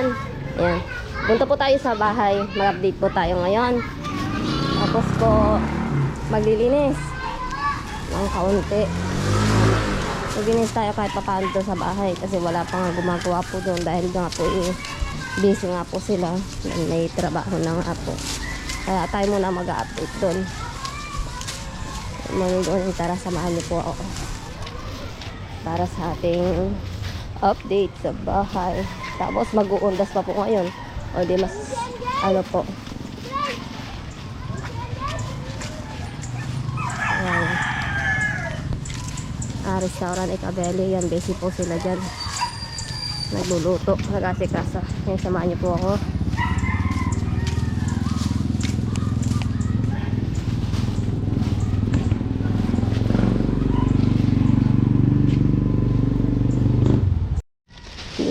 kaigan. Ayan. Punta po tayo sa bahay. Mag-update po tayo ngayon. Tapos po, maglilinis. Ng kaunti. Maglinis tayo kahit pa paano doon sa bahay. Kasi wala pa nga gumagawa po doon. Dahil nga po eh, busy nga po sila. May trabaho na nga po. Kaya tayo muna mag-update doon. Mga doon, tara samahan niyo po ako. Para sa ating update sa bahay. Tapos mag-uundas pa po ngayon. O di mas, ano po. Ayan. Ah, restaurant Ikabeli. Yan, busy po sila dyan. Nagluluto. Nag-asikasa. Yan, samahan niyo po ako.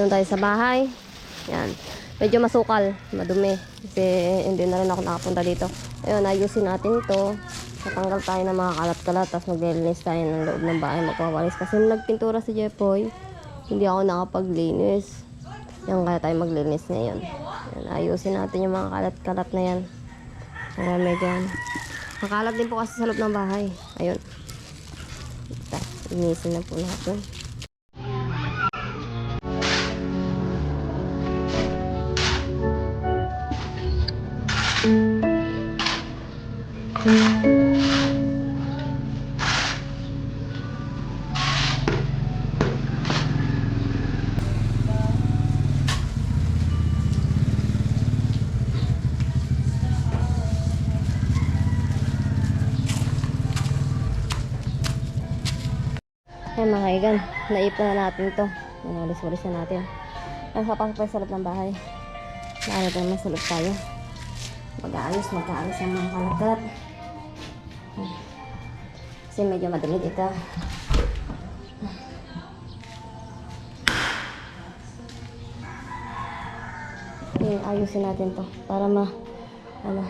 Doon tayo sa bahay. Yan. Medyo masukal, madumi. Kasi hindi na rin ako nakapunta dito. Ayun, ayusin natin to. Natanggal tayo ng mga kalat-kalat. Tapos maglilinis tayo ng loob ng bahay. Magpapalis. Kasi nagpintura si Jepoy, hindi ako nakapaglinis. Yan, kaya tayo maglinis ngayon. Yan, ayusin natin yung mga kalat-kalat na yan. Para medyo ano. Makalat din po kasi sa loob ng bahay. Ayun. Inisin na po natin. Ay mga kaigan, naipon na natin to. Nawalis-walis na natin. Ang kapag pa sa loob ng bahay. Naano tayo masulog tayo. Mag-aayos, mag-aayos ang mga kalakat. Kasi medyo madumi dito. Okay, ayusin natin to para ma ano,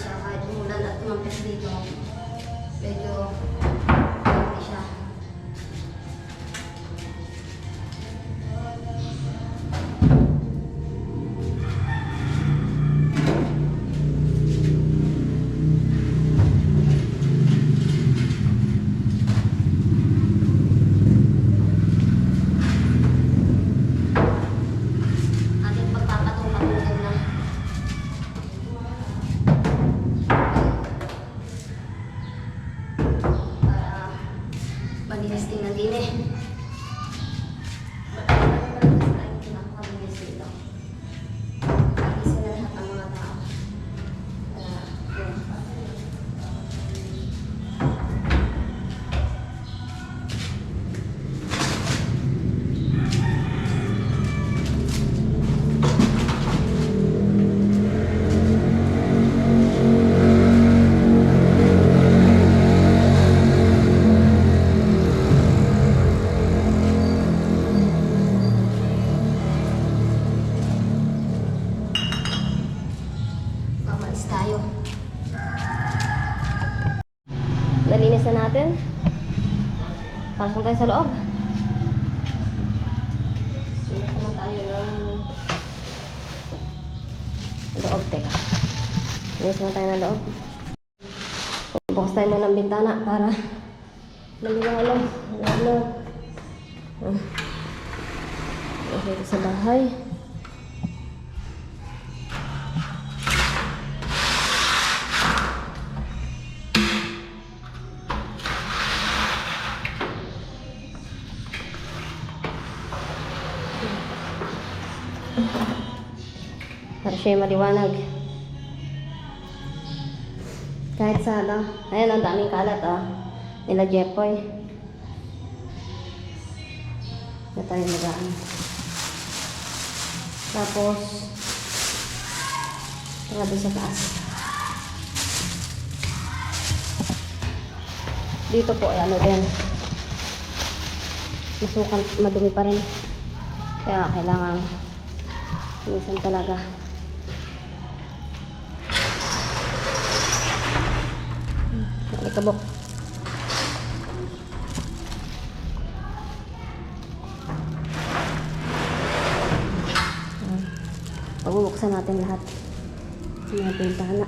siya kahit umulan at tumampis dito. Medyo sa loob. Naman tayo ng loob. Teka. Linis naman tayo ng loob. Bukas tayo muna ng bintana para malilang alam. Lalo. Okay, sa bahay. Para siya maliwanag. Kahit sa ano, ayan ang daming kalat ah. Nila Jepoy. Na tayo nagaan. Tapos, tara doon sa taas. Dito po, ano din. Masukan, madumi pa rin. Kaya kailangan minsan talaga. Alikabok. Ayan. Pabubuksan natin lahat. Hindi natin yung tana.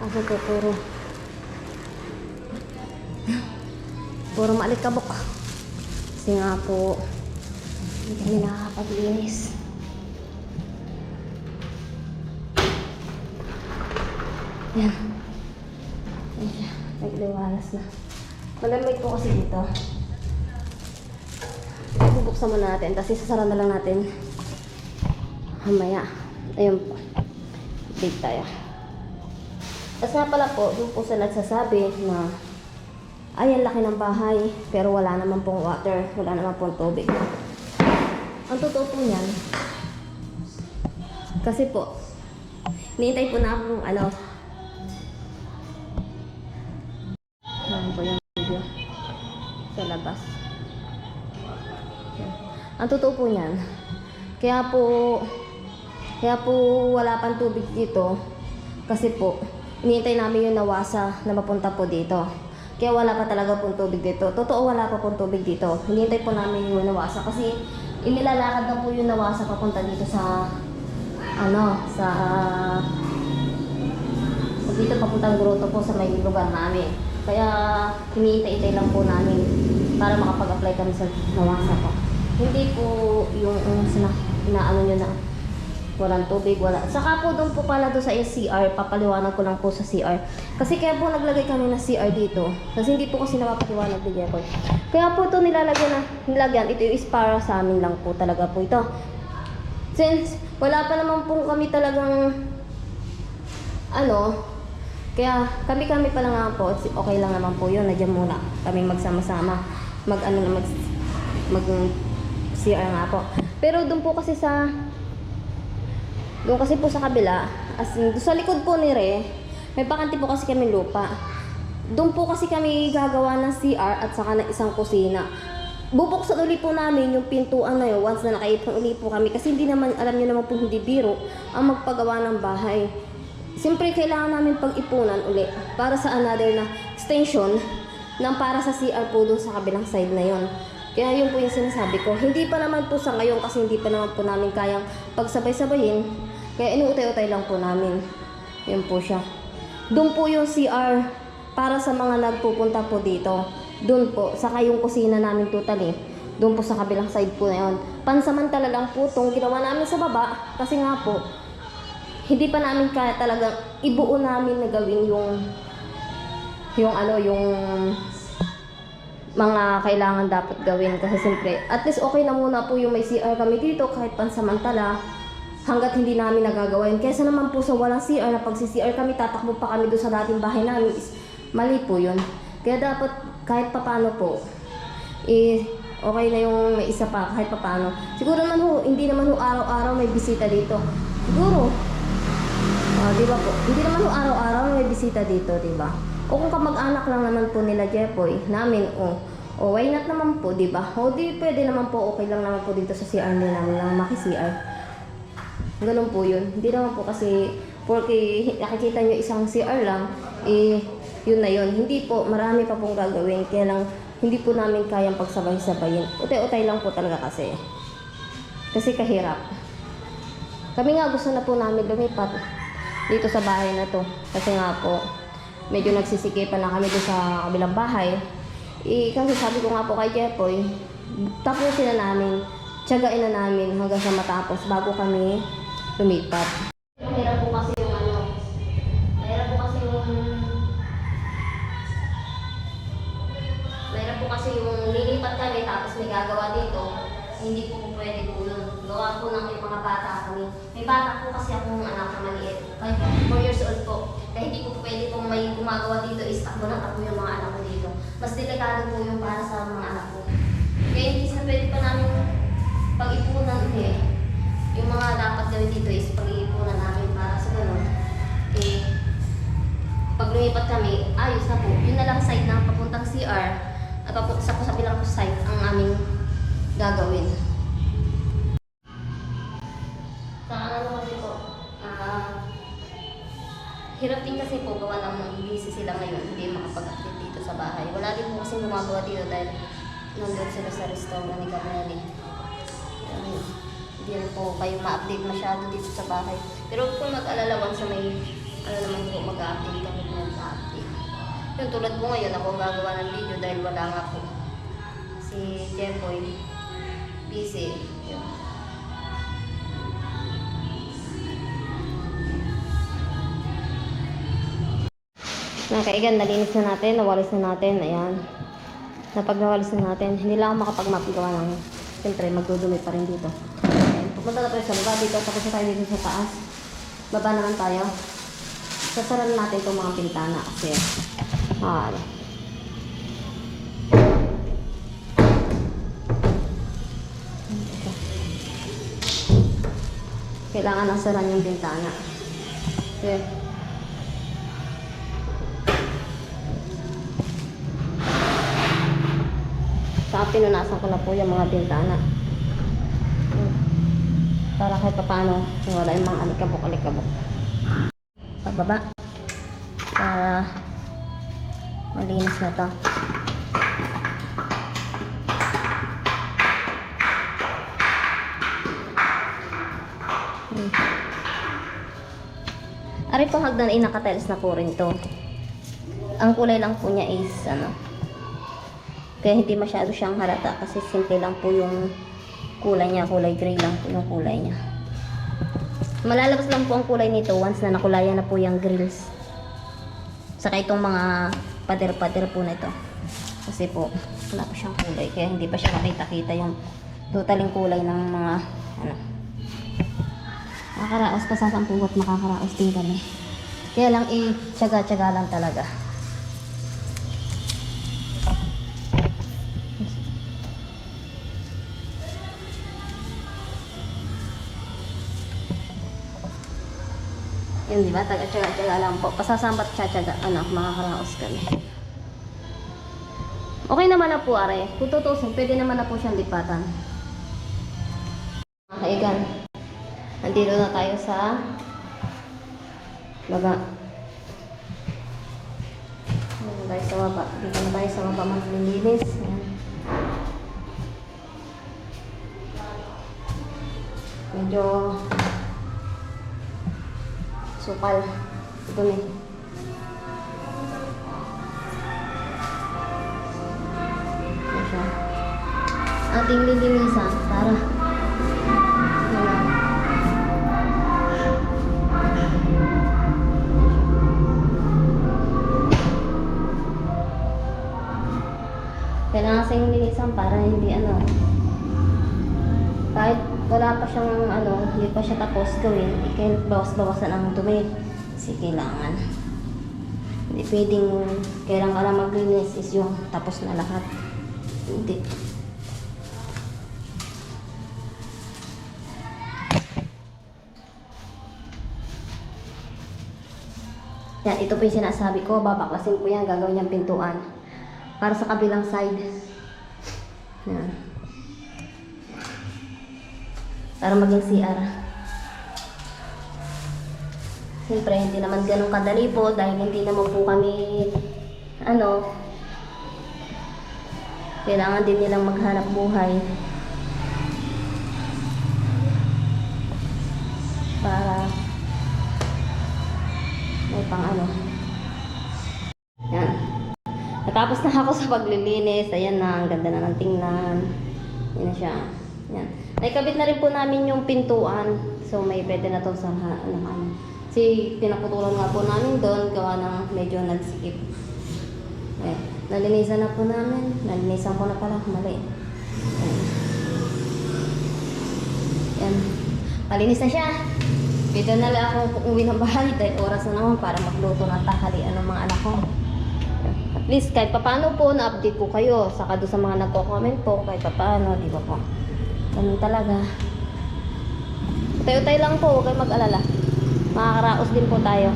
Asa po puro. Puro maalikabok. Kasi nga po, hindi kami nakakapaglinis. Yan. Ayan siya. Nagliwalas na. Malamig po kasi dito. Bubuksan muna natin. Tapos isasara na lang natin. Mamaya. Ayun po. Big tayo. Tapos nga pala po, doon po sa nagsasabi na ay, ang laki ng bahay, pero wala naman pong water, wala naman pong tubig. Ang totoo po niyan, kasi po, nihintay po na akong ano Ang totoo po niyan, kaya po, kaya po wala pang tubig dito, kasi po, inihintay namin yung nawasa na mapunta po dito. Kaya wala pa talaga pong tubig dito. Totoo wala pa pong tubig dito. Hinihintay po namin yung nawasa kasi inilalakad na po yung nawasa papunta dito sa ano, sa sa dito papuntang gruto po sa may lugar namin. Kaya hinihintay-hintay lang po namin para makapag-apply kami sa nawasa po. Hindi po yung um, sina, inaano nyo na walang tubig, wala. Saka po doon po pala doon sa CR, papaliwanag ko lang po sa CR. Kasi kaya po naglagay kami ng CR dito. Kasi hindi po kasi napapaliwanag ni Jepoy. Kaya po ito nilalagyan na, nilagyan. Ito is para sa amin lang po talaga po ito. Since wala pa naman po kami talagang ano, kaya kami-kami pa lang nga po, okay lang naman po yun, nandiyan muna kami magsama-sama, mag ano na mag, mag CR nga po. Pero doon po kasi sa doon kasi po sa kabila, as in, sa likod po ni Re, may bakante po kasi kami lupa. Doon po kasi kami gagawa ng CR at saka ng isang kusina. Bubuksan uli po namin yung pintuan na yun once na nakaipon uli po kami kasi hindi naman, alam niyo naman po hindi biro ang magpagawa ng bahay. Siyempre, kailangan namin pag-ipunan uli para sa another na extension ng para sa CR po doon sa kabilang side na yon. Kaya yun po yung sinasabi ko. Hindi pa naman po sa ngayon kasi hindi pa naman po namin kayang pagsabay-sabayin. Kaya inuutay-utay lang po namin. Yun po siya. Doon po yung CR para sa mga nagpupunta po dito. Doon po. Saka yung kusina namin totally. Doon po sa kabilang side po na yun. Pansamantala lang po itong ginawa namin sa baba. Kasi nga po, hindi pa namin kaya talagang ibuo namin na gawin yung yung ano, yung mga kailangan dapat gawin kasi siyempre at least okay na muna po yung may CR kami dito kahit pansamantala hanggat hindi namin nagagawa yun. Kesa naman po sa walang CR na pag si CR kami tatakbo pa kami doon sa dating bahay namin is mali po yun. Kaya dapat kahit papano po eh okay na yung may isa pa kahit papano. Siguro naman ho, hindi naman ho araw-araw may bisita dito. Siguro Ah, di ba po? Hindi naman ho araw-araw may bisita dito, di ba? O kung kamag-anak lang naman po nila Jepoy, namin, o, o why not naman po, di ba? O di pwede naman po, okay lang naman po dito sa CR nila lang maki-CR. Ganun po yun. Hindi naman po kasi, porque nakikita nyo isang CR lang, eh, yun na yun. Hindi po, marami pa pong gagawin. Kaya lang, hindi po namin kayang pagsabay-sabayin. Utay-utay lang po talaga kasi. Kasi kahirap. Kami nga gusto na po namin lumipat dito sa bahay na to. Kasi nga po, medyo nagsisikipan na kami doon sa kabilang bahay. Eh, kasi sabi ko nga po kay Jepoy, tapusin na namin, tiyagain na namin hanggang sa matapos bago kami lumipat. Dito is takbo ng takbo yung mga anak ko dito. Mas delikado po yung para sa mga anak ko. Kaya hindi na pwede pa namin pag-ipunan eh. Yung mga dapat gawin dito is pag-iipunan namin para sa ganun. Eh, pag lumipat kami, ayos na po. Yun na lang side na papuntang CR at papunta sa sa bilang side ang aming gagawin. Po gawa ng busy sila ngayon, hindi makapag-update dito sa bahay. Wala din po kasi gumagawa dito dahil nandun sila sa restaurant ni Gabrieli. Um, hindi rin po kayo ma-update masyado dito sa bahay. Pero po mag-alala once may ano naman po mag-update kami na mag-update. Yung tulad po ngayon, ako gagawa ng video dahil wala nga po. Si Jemboy, busy. Mga kaigan, nalinis na natin, nawalis na natin, ayan. Napag nawalis na natin, hindi lang ako makapag-mapagawa ng, siyempre magdudumi pa rin dito. Ayan, pupunta na tayo sa baba dito, tapos na tayo dito sa taas. Baba naman tayo. Sasaran natin itong mga pintana kasi, ah. Kailangan nasaran yung bintana. Okay. Saka pinunasan ko na po yung mga bintana. Para kahit paano, wala yung mga alikabok-alikabok. Pababa. Para malinis na to. Hmm. Ari po hagdan ay nakatiles na po rin to. Ang kulay lang po niya is ano, kaya hindi masyado siyang halata kasi simple lang po yung kulay niya, kulay gray lang po yung kulay niya. Malalabas lang po ang kulay nito once na nakulayan na po yung grills. Saka itong mga pader-pader po na ito. Kasi po, wala pa siyang kulay. Kaya hindi pa siya makita-kita yung totaling kulay ng mga ano. Makakaraos pa sa sampugot, makakaraos din kami. Kaya lang eh, tsaga-tsaga lang talaga. Yun, di ba? Taga-tsaga-tsaga lang po. Pasasambat tsaga ano, makakaraos kami. Okay naman na po, are. Kung pwede naman na po siyang lipatan. Mga kaigan, nandito na tayo sa baba. Dito tayo sa baba. Dito na tayo sa baba maglilinis. Ayan. Medyo sukal. Ito na. Ito siya. Ating lilinisan para. Kailangan sa linisan para hindi ano wala pa siyang ano, hindi pa siya tapos gawin, bawas-bawasan ang dumi. Kasi kailangan. Hindi pwedeng kailangan ka lang maglinis is yung tapos na lahat. Hindi. Yan, ito po yung sinasabi ko, babaklasin ko yan, gagawin niyang pintuan. Para sa kabilang side. Yan. Para maging CR. Siyempre, hindi naman ganun kadali po dahil hindi naman po kami, ano, kailangan din nilang maghanap buhay. Para may pang ano. Yan. Natapos na ako sa paglilinis. Ayan na, ang ganda na ng tingnan. Yan na siya. Yan. Naikabit na rin po namin yung pintuan. So may pwede na to sa ha- ano. Kasi pinaputulan nga po namin doon, gawa ng medyo nagsikip. Eh, nalinisan na po namin. Nalinisan ko na pala, mali. Ayan. Yan. Malinis na siya. Dito na lang ako uuwi ng bahay dahil oras na naman para magluto ng tanghalian ng mga anak ko. At least kahit papaano po na-update po kayo. Saka doon sa mga nagko-comment po kahit papaano, di ba po? Ganun talaga. Tayo-tayo lang po, huwag kayong mag-alala. Makakaraos din po tayo.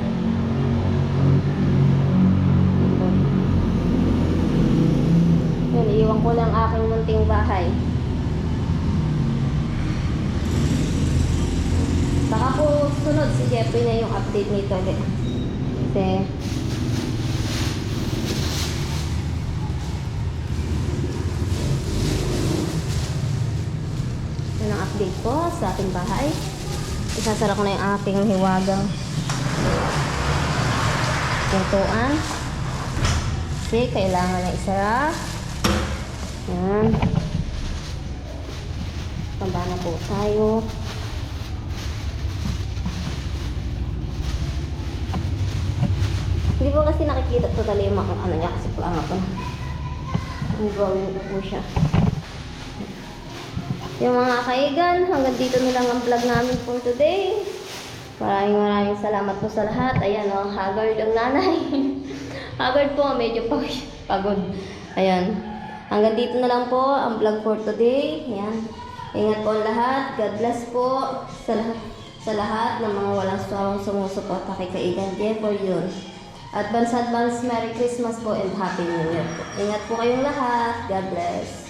Yun, iiwan ko lang aking munting bahay. Baka po sunod si Jeffrey na yung update nito ulit. Kasi Yan ang update ko sa ating bahay. Isasara ko na yung ating hiwagang pintuan. Kasi kailangan na isara. Yan. Tanda na po tayo. Hindi po kasi nakikita totally yung mga ano niya kasi plano ko. Ang drawing ko po siya. Yung mga kaigan, hanggang dito na lang ang vlog namin for today. Maraming maraming salamat po sa lahat. Ayan o, oh, haggard ang nanay. haggard po, medyo pag- pagod. Ayan. Hanggang dito na lang po ang vlog for today. Ayan. Ingat po ang lahat. God bless po sa lahat sa lahat ng mga walang sawang sumusuporta kay Kaigan Jeff for yun. Advance advance Merry Christmas po and Happy New Year po. Ingat po kayong lahat. God bless.